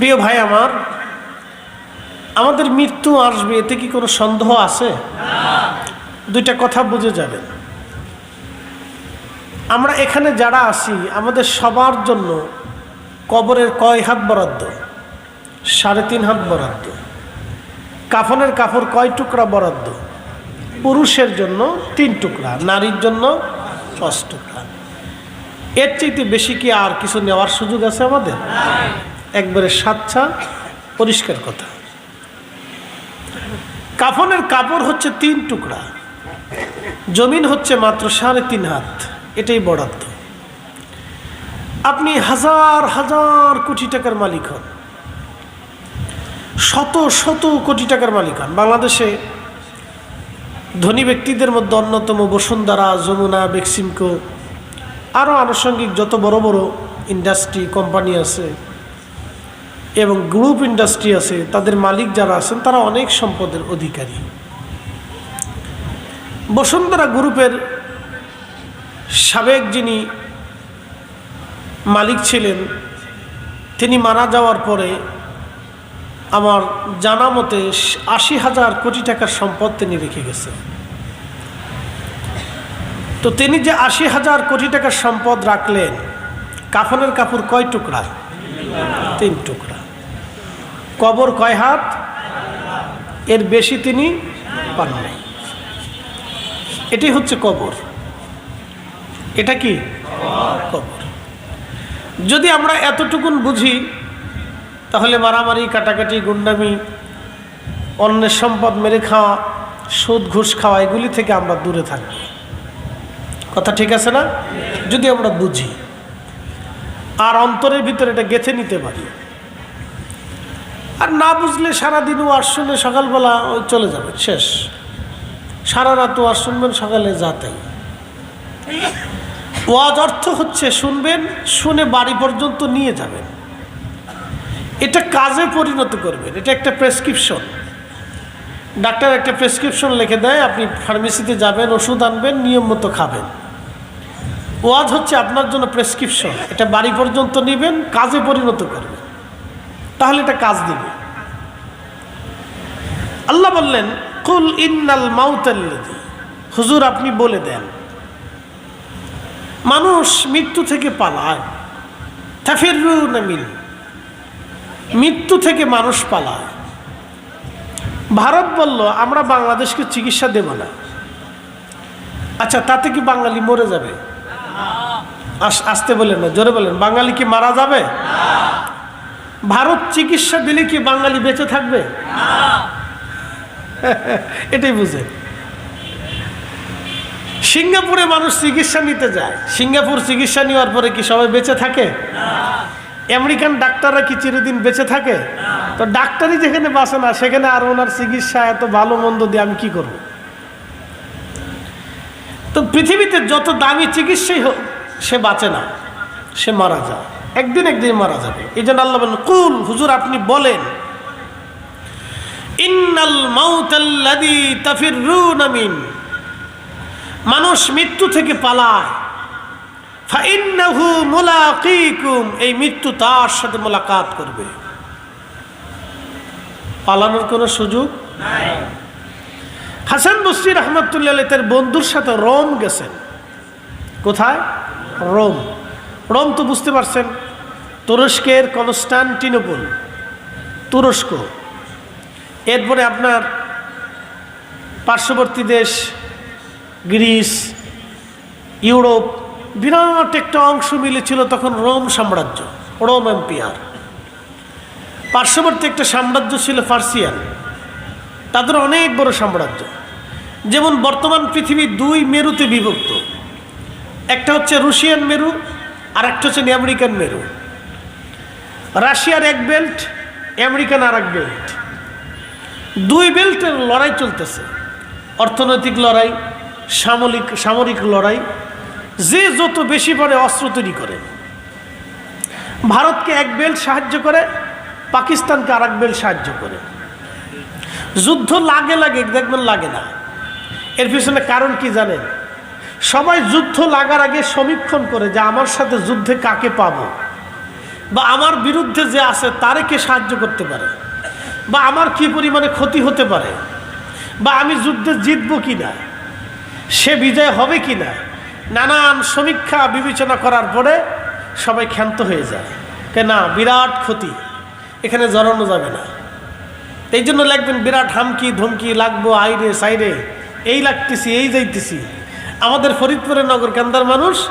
প্রিয় ভাই আমার, আমাদের মৃত্যু আসবে, এতে কি কোনো সন্দেহ আছে? দুইটা কথা বুঝে যাবেন। আমরা এখানে যারা আছি, আমাদের সবার জন্য কবরের কয় হাত বরাদ্দ? সাড়ে তিন হাত বরাদ্দ। কাফনের কাপড় কয় টুকরা বরাদ্দ? পুরুষের জন্য তিন টুকরা, নারীর জন্য পাঁচ টুকরা। এর চাইতে বেশি কি আর কিছু নেওয়ার সুযোগ আছে আমাদের? একবারে সাচ্ছা পরিষ্কার কথা। কাফনের কাপড় হচ্ছে তিন টুকরা। জমিন হচ্ছে মাত্র সাড়ে তিন হাত। এটাই বরাদ্দ। আপনি হাজার হাজার কোটি টাকার মালিক হন। শত শত কোটি টাকার মালিক হন। বাংলাদেশে ধনী ব্যক্তিদের মধ্যে অন্যতম বসুন্ধরা, যমুনা, বেক্সিমকো, আরও আনুষঙ্গিক যত বড় বড় ইন্ডাস্ট্রি কোম্পানি আছে এবং গ্রুপ ইন্ডাস্ট্রি আছে, তাদের মালিক যারা আছেন, তারা অনেক সম্পদের অধিকারী। বসুন্ধরা গ্রুপের সাবেক যিনি মালিক ছিলেন, তিনি মারা যাওয়ার পরে আমার জানা মতে আশি হাজার কোটি টাকার সম্পদ তিনি রেখে গেছেন। তো তিনি যে আশি হাজার কোটি টাকার সম্পদ রাখলেন, কাফনের কাপড় কয় টুকরা? তিন টুকরা। কবর কয় হাত? এর বেশি তিনি পান নাই। এটাই হচ্ছে কবর। এটা কি? কবর। যদি আমরা এতটুকুন বুঝি, তাহলে মারামারি, কাটাকাটি, গুন্ডামি, অন্যের সম্পদ মেরে খাওয়া, সুদ, ঘুষ খাওয়া, এগুলি থেকে আমরা দূরে থাকব কথা ঠিক আছে না? যদি আমরা বুঝি। আর অন্তরের ভিতরে এটা গেঁথে নিতে পারি। আর না বুঝলে সারাদিন ওয়াজ শুনে সকালবেলা চলে যাবেন শেষ। সারা রাত ওয়াজ শুনবেন, সকালে যাতাই ওয়াজ অর্থ হচ্ছে শুনবেন, শুনে বাড়ি পর্যন্ত নিয়ে যাবেন। এটা কাজে পরিণত করবেন, এটা একটা প্রেসক্রিপশন। ডাক্তার একটা প্রেসক্রিপশন লিখে দেয়, আপনি ফার্মেসিতে যাবেন, ওষুধ আনবেন, নিয়ম মতো খাবেন। ওয়াজ হচ্ছে আপনার জন্য প্রেসক্রিপশন, এটা বাড়ি পর্যন্ত নেবেন, কাজে পরিণত করবেন। তাহলে এটা কাজ দিবে। আল্লাহ বললেন, কুল ইন্নাল মাউতাল্লাদি হুজুর, আপনি বলে দেন। মানুষ মৃত্যু থেকে পালায়। তাফিরু নামিন মৃত্যু থেকে মানুষ পালায়। ভারত বলল, আমরা বাংলাদেশকে চিকিৎসা দেব না। আচ্ছা তাতে কি বাঙালি মরে যাবে? আস- আসতে বলেন না, জোরে বলেন, বাঙালি কি মারা যাবে? ভারত চিকিৎসা দিলে কি বাঙালি বেঁচে থাকবে? এটাই বুঝে। সিঙ্গাপুরে মানুষ চিকিৎসা নিতে যায়। সিঙ্গাপুর চিকিৎসা নেওয়ার পরে কি সবাই বেঁচে থাকে? আমেরিকান ডাক্তাররা কি চিরদিন বেঁচে থাকে? তো ডাক্তারই যেখানে বাঁচে না, সেখানে আর ওনার চিকিৎসা এত ভালো মন্দ দিয়ে আমি কি করব? তো পৃথিবীতে যত দামি চিকিৎসাই হোক, সে বাঁচে না, সে মারা যায়। একদিন একদিন মারা যাবে। এই জন্য আল্লাহ বলেন, কুল, হুজুর, আপনি বলেন ইন্নাল মিন। মানুষ মৃত্যু থেকে পালায়। ফাইন্নাহু মুলাকিকুম এই মৃত্যু তার সাথে মোলাকাত করবে। পালানোর কোনো সুযোগ? হাসান বসরি রহমতুল্লাহ তার বন্ধুর সাথে রোম গেছেন। কোথায়? রোম। রোম তো বুঝতে পারছেন তুরস্কের কনস্টান্টিনোপল তুরস্ক। এরপরে আপনার পার্শ্ববর্তী দেশ, গ্রিস, ইউরোপ, বিরাট একটা অংশ মিলেছিল তখন রোম সাম্রাজ্য, রোম এম্পিয়ার। পার্শ্ববর্তী একটা সাম্রাজ্য ছিল ফার্সিয়ান তাদের অনেক বড় সাম্রাজ্য। যেমন বর্তমান পৃথিবী দুই মেরুতে বিভক্ত। একটা হচ্ছে রুশিয়ান মেরু আর একটা হচ্ছে আমেরিকান মেরু। রাশিয়ার এক বেল্ট আমেরিকান আর এক বেল্ট দুই বেল্টের লড়াই চলতেছে। অর্থনৈতিক লড়াই সামরিক সামরিক লড়াই, যে যত বেশি পারে অস্ত্র তৈরি করে। ভারতকে এক বেল্ট সাহায্য করে, পাকিস্তানকে আর এক বেল্ট সাহায্য করে। যুদ্ধ লাগে লাগে, দেখবেন লাগে না। এর পিছনে কারণ কি জানেন? সবাই যুদ্ধ লাগার আগে সমীক্ষণ করে যে আমার সাথে যুদ্ধে কাকে পাবো? বা আমার বিরুদ্ধে যে আছে, তারে কে সাহায্য করতে পারে? বা আমার কি পরিমাণে ক্ষতি হতে পারে? বা আমি যুদ্ধে জিতবো কি না সে বিজয় হবে কি না নানান সমীক্ষা বিবেচনা করার পরে সবাই ক্ষান্ত হয়ে যায়। কে না, বিরাট ক্ষতি। এখানে জড়ানো যাবে না। এই জন্য লাগবেন বিরাট হামকি, ধমকি, লাগবো, আইরে, সাইরে। এই লাগতেছি, এই যাইতেছি। আমাদের ফরিদপুরের নগর কান্দার মানুষ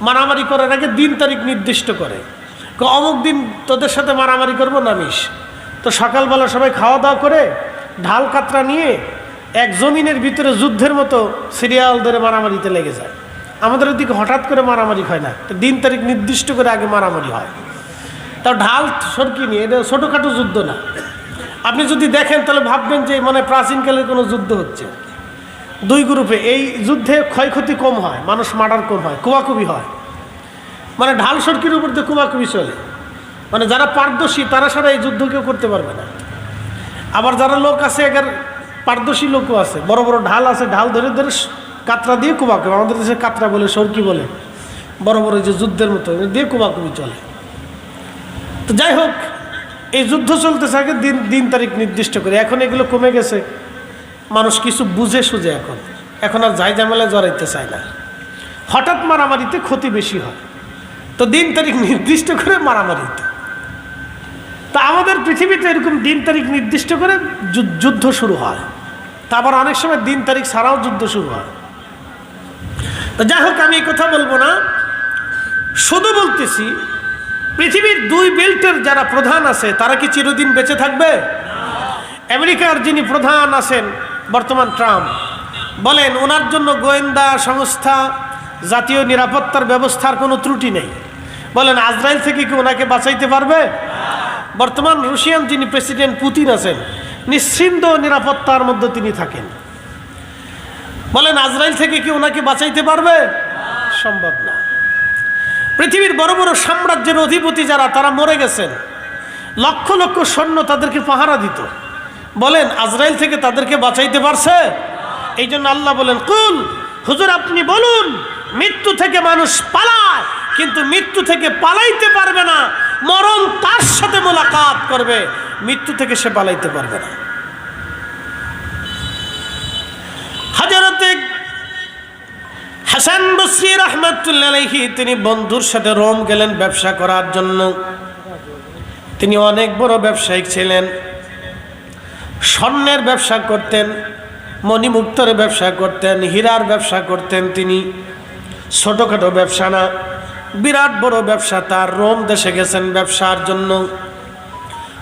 মারামারি করার আগে দিন তারিখ নির্দিষ্ট করে। অমুক দিন তোদের সাথে মারামারি করব নামিস তো সকালবেলা সবাই খাওয়া দাওয়া করে ঢাল কাতরা নিয়ে এক জমিনের ভিতরে যুদ্ধের মতো সিরিয়াল ধরে মারামারিতে লেগে যায়। আমাদের ওদিকে হঠাৎ করে মারামারি হয় না। দিন তারিখ নির্দিষ্ট করে আগে মারামারি হয়। তাও ঢাল সরকি নিয়ে, এটা ছোটোখাটো যুদ্ধ না। আপনি যদি দেখেন তাহলে ভাববেন যে মানে প্রাচীনকালের কোনো যুদ্ধ হচ্ছে। দুই গ্রুপে, এই যুদ্ধে ক্ষয়ক্ষতি কম হয়, মানুষ মার্ডার কম হয় কুবাকুবি হয়। মানে ঢাল সরকির উপর দিয়ে কুবাকুবি চলে। মানে যারা পারদর্শী, তারা ছাড়া এই যুদ্ধ কেউ করতে পারবে না। আবার যারা লোক আছে এগার পারদর্শী লোকও আছে। বড় বড় ঢাল আছে, ঢাল ধরে ধরে কাতরা দিয়ে কুবাকুবি। আমাদের দেশে কাতরা বলে সরকি বলে। বড় বড় যে যুদ্ধের মতো দিয়ে কুবাকুবি চলে। তো যাই হোক, এই যুদ্ধ চলতেছে আগে দিন দিন তারিখ নির্দিষ্ট করে। এখন এগুলো কমে গেছে। মানুষ কিছু বুঝে সুঝে এখন। এখন আর যাই ঝামেলায় জড়াইতে চায় না। হঠাৎ মারামারিতে ক্ষতি বেশি হয়। তো দিন তারিখ নির্দিষ্ট করে মারামারিতে। তা আমাদের পৃথিবীতে এরকম দিন তারিখ নির্দিষ্ট করে যুদ্ধ শুরু হয়। তারপর অনেক সময় দিন তারিখ ছাড়াও যুদ্ধ শুরু হয়। তো যাই হোক, আমি কথা বলব না। শুধু বলতেছি, পৃথিবীর দুই বেল্টের যারা প্রধান আছে, তারা কি চিরদিন বেঁচে থাকবে? আমেরিকার যিনি প্রধান আছেন, বর্তমান ট্রাম্প, বলেন ওনার জন্য গোয়েন্দা সংস্থা, জাতীয় নিরাপত্তার ব্যবস্থার কোনো ত্রুটি নেই। বলেন আজরাইল থেকে কি ওনাকে বাঁচাইতে পারবে? বর্তমান রুশিয়ান যিনি প্রেসিডেন্ট পুতিন আছেন, নিশ্চিন্ত নিরাপত্তার মধ্যে তিনি থাকেন। বলেন, আজরাইল থেকে কি ওনাকে বাঁচাইতে পারবে? সম্ভব না। পৃথিবীর বড় বড় সাম্রাজ্যের অধিপতি যারা, তারা মরে গেছেন। লক্ষ লক্ষ সৈন্য তাদেরকে পাহারা দিত। বলেন, আজরাইল থেকে তাদেরকে বাঁচাইতে পারছে? এই জন্য আল্লাহ বলেন, কুল, হুজুর আপনি বলুন, মৃত্যু থেকে মানুষ পালায়, কিন্তু মৃত্যু থেকে পালাইতে পারবে না। মরণ তার সাথে মোলাকাত করবে, মৃত্যু থেকে সে পালাইতে পারবে না। হাজারতে হাসান বসরি রহমতুল্লাহি তিনি বন্ধুর সাথে রোম গেলেন ব্যবসা করার জন্য। তিনি অনেক বড় ব্যবসায়িক ছিলেন। স্বর্ণের ব্যবসা করতেন, মণিমুক্তর ব্যবসা করতেন, হীরার ব্যবসা করতেন তিনি। ছোটোখাটো ব্যবসা না। বিরাট বড় ব্যবসা, তার রোম দেশে গেছেন ব্যবসার জন্য।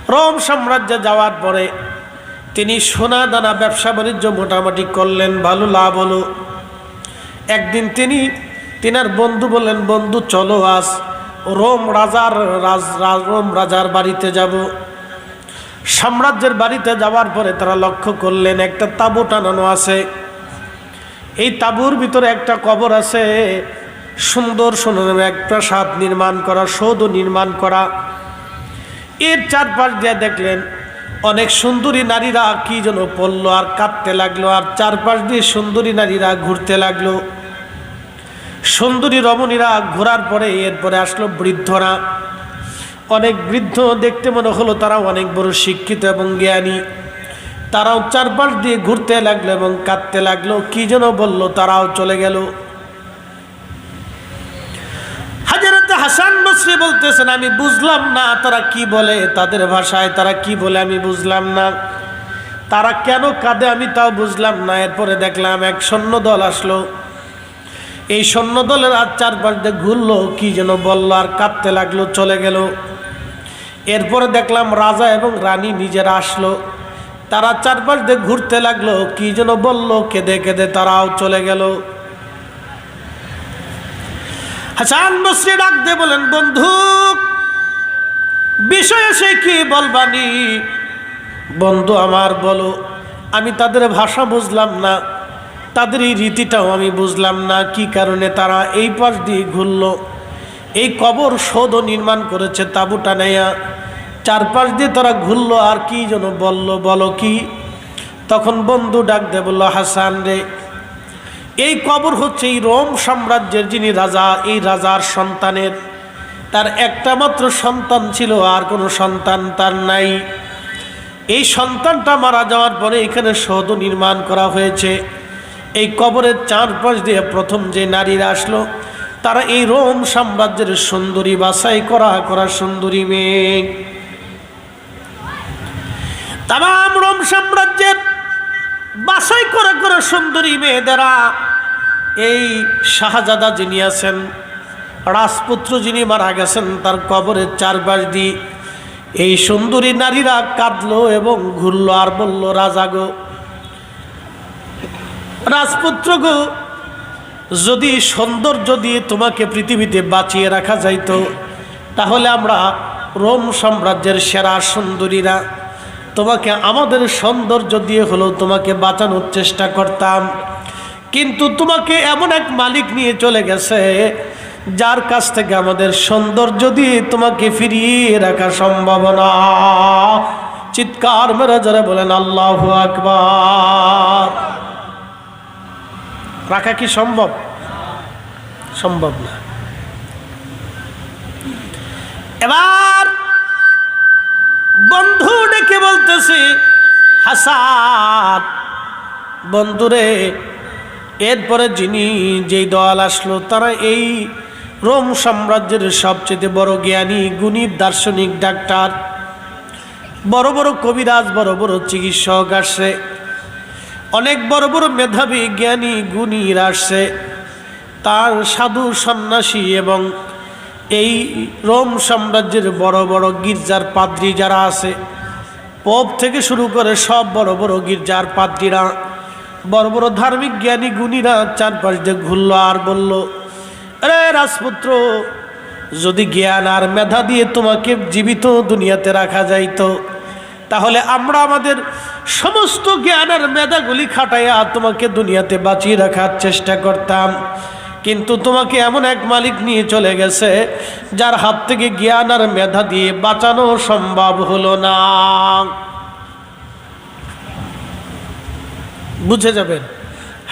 রোম সাম্রাজ্যে যাওয়ার পরে তিনি সোনা দানা ব্যবসা বাণিজ্য মোটামুটি করলেন, ভালো লাভ হলো। একদিন তিনি তিনার বন্ধু বললেন, বন্ধু, চলো আজ রোম রাজার রাজ, রোম রাজার বাড়িতে যাব। সাম্রাজ্যের বাড়িতে যাওয়ার পরে তারা লক্ষ্য করলেন, একটা তাঁবু টানানো আছে। এই তাঁবুর ভিতরে একটা কবর আছে। সুন্দর সুন্দর এক প্রাসাদ নির্মাণ করা, সৌধ নির্মাণ করা। এর চারপাশ দিয়ে দেখলেন অনেক সুন্দরী নারীরা কি যেন পড়ল আর কাঁদতে লাগল, আর চারপাশ দিয়ে সুন্দরী নারীরা ঘুরতে লাগল। সুন্দরী রমণীরা ঘোরার পরে এরপরে আসলো বৃদ্ধরা। অনেক বৃদ্ধ দেখতে মনে হলো তারা অনেক বড় শিক্ষিত এবং জ্ঞানী। তারাও চারপাশ দিয়ে ঘুরতে লাগল এবং কাঁদতে লাগল। কি যেন বলল, তারাও চলে গেল। বলতেছেন, আমি বুঝলাম না তারা কি বলে, তাদের ভাষায় তারা কি বলে, আমি বুঝলাম না। তারা কেন কাঁদে আমি তাও বুঝলাম না। এরপরে দেখলাম এক সৈন্য দল আসলো। এই সৈন্য দলের আর চারপাশ দিয়ে ঘুরলো, কি যেন বলল, আর কাঁদতে লাগল, চলে গেল। এরপরে দেখলাম রাজা এবং রানী নিজেরা আসলো। তারা চারপাশ দিয়ে ঘুরতে লাগল, কি যেন বলল, কেঁদে কেঁদে তারাও চলে গেল। হাসান বসরি ডাক দিয়ে বলেন, বন্ধু, বিষয়ে সে কি বলবানি? বন্ধু আমার বলো, আমি তাদের ভাষা বুঝলাম না, তাদের এই রীতিটাও আমি বুঝলাম না, কি কারণে তারা এই পাশ দিয়ে ঘুরল? এই কবর সৌধ নির্মাণ করেছে তাঁবুটা নেয়া। চারপাশ দিয়ে তারা ঘুরলো, আর কি যেন বলল, বলো কি? তখন বন্ধু ডাক দে বলল, হাসান রে এই কবর হচ্ছে এই রোম সাম্রাজ্যের যিনি রাজা, এই রাজার সন্তানের। তার একটা মাত্র সন্তান ছিল, আর কোনো সন্তান তার নাই। এই সন্তানটা মারা যাওয়ার পরে এখানে সৌধ নির্মাণ করা হয়েছে। এই কবরের চারপাশ দিয়ে প্রথম যে নারীরা আসলো, তারা এই রোম সাম্রাজ্যের সুন্দরী, বাছাই করা করা সুন্দরী মেয়ে। তাম রোম সাম্রাজ্যের বাছাই করে করে সুন্দরী মেয়েদেরা এই শাহজাদা যিনি আছেন, রাজপুত্র যিনি মারা গেছেন, তার কবরের চারপাশ দিয়ে এই সুন্দরী নারীরা কাঁদলো এবং ঘুরলো আর বলল, রাজা গো, রাজপুত্র গো, যদি সৌন্দর্য দিয়ে তোমাকে পৃথিবীতে বাঁচিয়ে রাখা যাইতো, তাহলে আমরা রোম সাম্রাজ্যের সেরা সুন্দরীরা তোমাকে আমাদের সৌন্দর্য দিয়ে হলেও তোমাকে বাঁচানোর চেষ্টা করতাম। কিন্তু তোমাকে এমন এক মালিক নিয়ে চলে গেছে, যার কাছ থেকে আমাদের সৌন্দর্য দিয়ে তোমাকে ফিরিয়ে রাখা সম্ভব না। চিৎকার মেরে যারা বলেন, আল্লাহ আকবার। রাখা কি সম্ভব? সম্ভব না। এবার বলতেছি হাসান বন্ধুরে, এরপরে যিনি যেই দল আসলো, তারা এই রোম সাম্রাজ্যের সবচেয়ে বড় জ্ঞানী, গুণী, দার্শনিক ডাক্তার, বড় বড় কবিরাজ, বড় বড় চিকিৎসক আসছে, অনেক বড় বড় মেধাবী জ্ঞানী, গুণীর আসছে, তার সাধু, সন্ন্যাসী এবং এই রোম সাম্রাজ্যের বড় বড় গির্জার পাদ্রী যারা আছে পোপ থেকে শুরু করে সব বড় বড় গির্জার পাদ্রীরা, বড় বড় ধার্মিক জ্ঞানী গুণীরা চারপাশ দিয়ে ঘুরলো আর বলল আরে রাজপুত্র, যদি জ্ঞান আর মেধা দিয়ে তোমাকে জীবিত দুনিয়াতে রাখা যাইতো, তাহলে আমরা আমাদের সমস্ত জ্ঞান আর মেধাগুলি খাটাইয়া তোমাকে দুনিয়াতে বাঁচিয়ে রাখার চেষ্টা করতাম। কিন্তু তোমাকে এমন এক মালিক নিয়ে চলে গেছে, যার হাত থেকে জ্ঞান আর মেধা দিয়ে বাঁচানো সম্ভব হলো না। বুঝে যাবেন,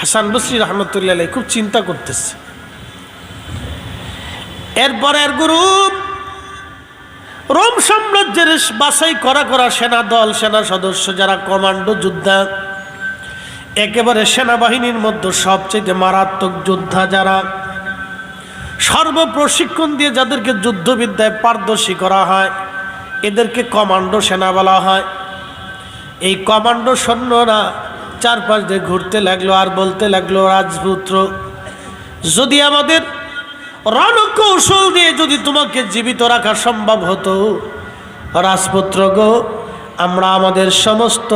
হাসান বসরি রহমতুল্লাহ খুব চিন্তা করতেছে। এরপর এরপরের গ্রুপ রোম সাম্রাজ্যের বাছাই করা করা সেনা দল, সেনা সদস্য যারা কমান্ডো, যোদ্ধা একেবারে সেনাবাহিনীর মধ্যে সবচেয়ে মারাত্মক যোদ্ধা যারা সর্ব প্রশিক্ষণ দিয়ে যাদেরকে যুদ্ধবিদ্যায় পারদর্শী করা হয়, এদেরকে কমান্ডো সেনা বলা হয়। এই কমান্ডো সৈন্যরা চারপাশ দিয়ে ঘুরতে লাগল আর বলতে লাগল, রাজপুত্র, যদি আমাদের রণকৌশল দিয়ে যদি তোমাকে জীবিত রাখা সম্ভব হতো, রাজপুত্র গো, আমরা আমাদের সমস্ত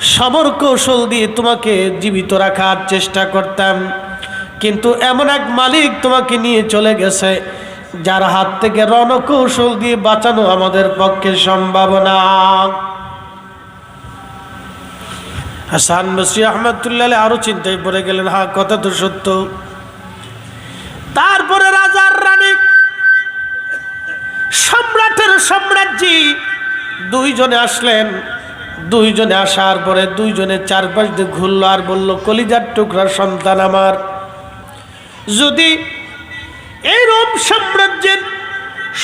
সমর কৌশল দিয়ে তোমাকে জীবিত রাখার চেষ্টা করতাম। কিন্তু এমন এক মালিক তোমাকে নিয়ে চলে গেছে, যার হাত থেকে রণকৌশল দিয়ে বাঁচানো আমাদের পক্ষে সম্ভব না। হাসান বসরি আহমদুল্লাহ আরও চিন্তায় পড়ে গেলেন হ্যাঁ কথা তো সত্য। তারপরে রাজার রানী, সম্রাটের সম্রাজ্ঞী দুইজনে আসলেন। দুইজনে আসার পরে দুইজনে চারপাশ দিয়ে ঘুরলো আর বলল, কলিজার টুকরার সন্তান আমার। যদি এই রোম সাম্রাজ্যের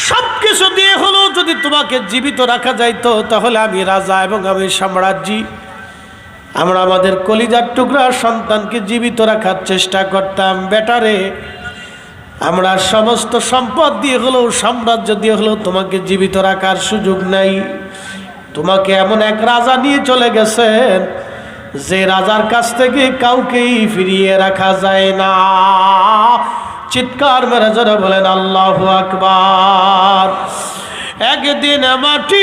সব কিছু দিয়ে হলো, যদি তোমাকে জীবিত রাখা যাইতো, তাহলে আমি রাজা এবং আমি সাম্রাজ্যী। আমরা আমাদের কলিজার টুকরা সন্তানকে জীবিত রাখার চেষ্টা করতাম। বেটারে আমরা সমস্ত সম্পদ দিয়ে হলেও সাম্রাজ্য দিয়ে হলেও তোমাকে জীবিত রাখার সুযোগ নাই। তোমাকে এমন এক রাজা নিয়ে চলে গেছেন, যে রাজার কাছ থেকে কাউকেই ফিরিয়ে রাখা যায় না। চিৎকার মেরে জোরে বলেন, আল্লাহ আকবার। একদিন মাটির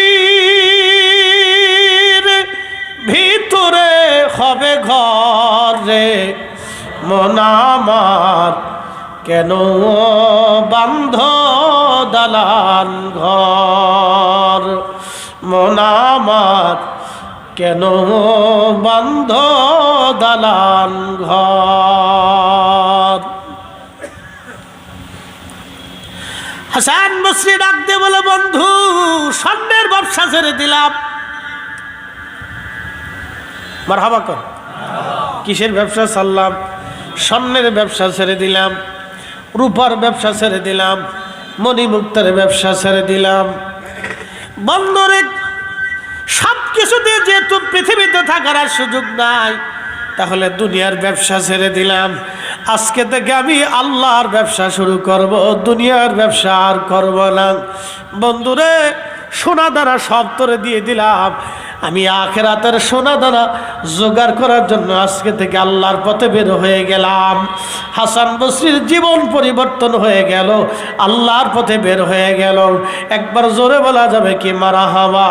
ভিতরে হবে ঘরে মনামার কেন বান্ধ দালান ঘর? মনামার কেন বান্ধ দালান ঘর? হাসান ডাক দিয়ে বলে, বন্ধু, স্বর্ণের ব্যবসা ছেড়ে দিলাম। মার হাবা কর। কিসের ব্যবসা ছাড়লাম? স্বর্ণের ব্যবসা ছেড়ে দিলাম, রূপার ব্যবসা ছেড়ে দিলাম, মণিমুক্তার ব্যবসা ছেড়ে দিলাম। বন্দরে সব কিছুতে যেহেতু পৃথিবীতে থাকার আর সুযোগ নাই, তাহলে দুনিয়ার ব্যবসা ছেড়ে দিলাম। আজকে থেকে আমি আল্লাহর ব্যবসা শুরু করব, দুনিয়ার ব্যবসা আর করব না। বন্ধুরে, সোনা দ্বারা সব তোরে দিয়ে দিলাম। আমি আখেরাতের সোনা দ্বারা জোগাড় করার জন্য আজকে থেকে আল্লাহর পথে বের হয়ে গেলাম। হাসান বসরির জীবন পরিবর্তন হয়ে গেল, আল্লাহর পথে বের হয়ে গেল। একবার জোরে বলা যাবে কি, মারা হাওয়া।